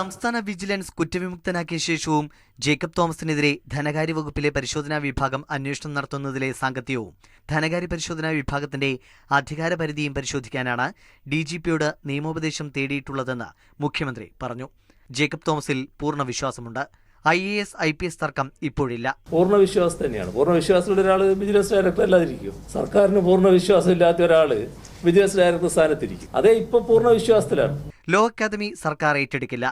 സംസ്ഥാന വിജിലൻസ് കുറ്റവിമുക്തനാക്കിയ ശേഷവും ജേക്കബ് തോമസിനെതിരെ ധനകാര്യ വകുപ്പിലെ പരിശോധനാ വിഭാഗം അന്വേഷണം നടത്തുന്നതിലെ സാങ്കത്യവും ധനകാര്യ പരിശോധനാ വിഭാഗത്തിന്റെ അധികാരപരിധിയും പരിശോധിക്കാനാണ് ഡി ജി പിയോട് നിയമോപദേശം തേടിയിട്ടുള്ളതെന്ന് മുഖ്യമന്ത്രി പറഞ്ഞു. ജേക്കബ് തോമസിൽ പൂർണ വിശ്വാസമുണ്ട്. I A S I P S തർക്കം ഇപ്പോഴില്ല. പൂർണ വിശ്വാസം തന്നെയാണ്. പൂർണ വിശ്വാസമുള്ള ഒരാൾ വിജിലൻസ് ഡയറക്ടർ അല്ലാതിരിക്കും. സർക്കാരിന് പൂർണ വിശ്വാസം ഇല്ലാത്ത ഒരാൾ വിജിലൻസ് ഡയറക്ടർ സ്ഥാനത്തിരിക്കും. അതേ ഇപ്പൊ പൂർണ വിശ്വാസത്തിലാണ്. ലോ അക്കാദമി സർക്കാർ ഏറ്റെടുക്കില്ല.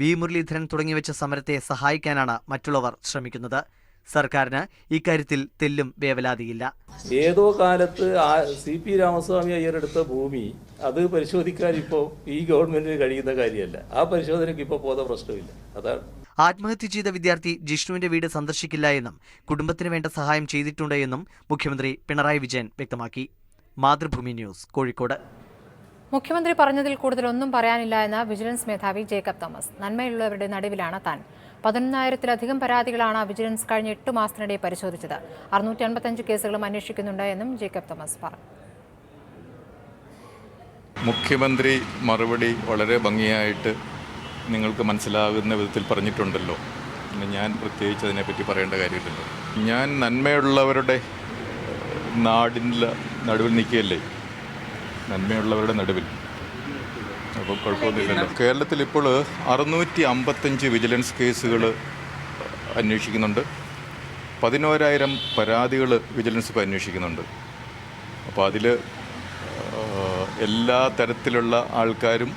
വി. മുരളീധരൻ തുടങ്ങിവെച്ച സമരത്തെ സഹായിക്കാനാണ് മറ്റുള്ളവർ ശ്രമിക്കുന്നത്. സർക്കാരിന് ഇക്കാര്യത്തിൽ തെല്ലും വേവലാതിയില്ല. ഏതോ കാലത്ത് ആ സി. പി. രാമസ്വാമി അയ്യരെടുത്ത ഭൂമി അത് പരിശോധിക്കാൻ ഇപ്പോ ഈ ഗവൺമെന്റിന് കഴിയുന്ന കാര്യമല്ല. ആ പരിശോധനയ്ക്ക് ഇപ്പോ പോത പ്രശ്നമില്ല അതാണ്. ആത്മഹത്യ ചെയ്ത വിദ്യാർത്ഥി ജിഷ്ണുവിന്റെ വീട് സന്ദർശിക്കില്ല എന്നും കുടുംബത്തിന് വേണ്ട സഹായം ചെയ്തിട്ടുണ്ട് എന്നും മുഖ്യമന്ത്രി പിണറായി വിജയൻ വ്യക്തമാക്കി. മാതൃഭൂമി ന്യൂസ് കോഴിക്കോട്. മുഖ്യമന്ത്രി പറഞ്ഞതിൽ കൂടുതൽ ഒന്നും പറയാനില്ല എന്ന് വിജിലൻസ് മേധാവി ജേക്കബ് തോമസ്. നന്മയുള്ളവരുടെ നടുവിലാണ് താൻ. പതിനൊന്നായിരത്തിലധികം പരാതികളാണ് വിജിലൻസ് കഴിഞ്ഞ എട്ട് മാസത്തിനിടെ പരിശോധിച്ചത്. അറുന്നൂറ്റി അൻപത്തഞ്ച് കേസുകളും അന്വേഷിക്കുന്നുണ്ട് എന്നും ജേക്കബ് തോമസ് പറഞ്ഞു. മുഖ്യമന്ത്രി മറുപടി വളരെ ഭംഗിയായിട്ട് നിങ്ങൾക്ക് മനസ്സിലാകുന്ന വിധത്തിൽ പറഞ്ഞിട്ടുണ്ടല്ലോ. ഞാൻ പ്രത്യേകിച്ച് അതിനെപ്പറ്റി പറയേണ്ട കാര്യമില്ലല്ലോ. ഞാൻ നന്മയുള്ളവരുടെ നാടിന്റെ നടുവിൽ നിൽക്കുകയല്ലേ? നന്മയുള്ളവരുടെ നടുവിൽ. അപ്പോൾ കുഴപ്പമൊന്നുമില്ലല്ലോ. കേരളത്തിൽ ഇപ്പോൾ അറുന്നൂറ്റി അമ്പത്തഞ്ച് വിജിലൻസ് കേസുകൾ അന്വേഷിക്കുന്നുണ്ട്. പതിനോരായിരം പരാതികൾ വിജിലൻസ് ഇപ്പോൾ അന്വേഷിക്കുന്നുണ്ട്. അപ്പോൾ അതിൽ എല്ലാ തരത്തിലുള്ള ആൾക്കാരും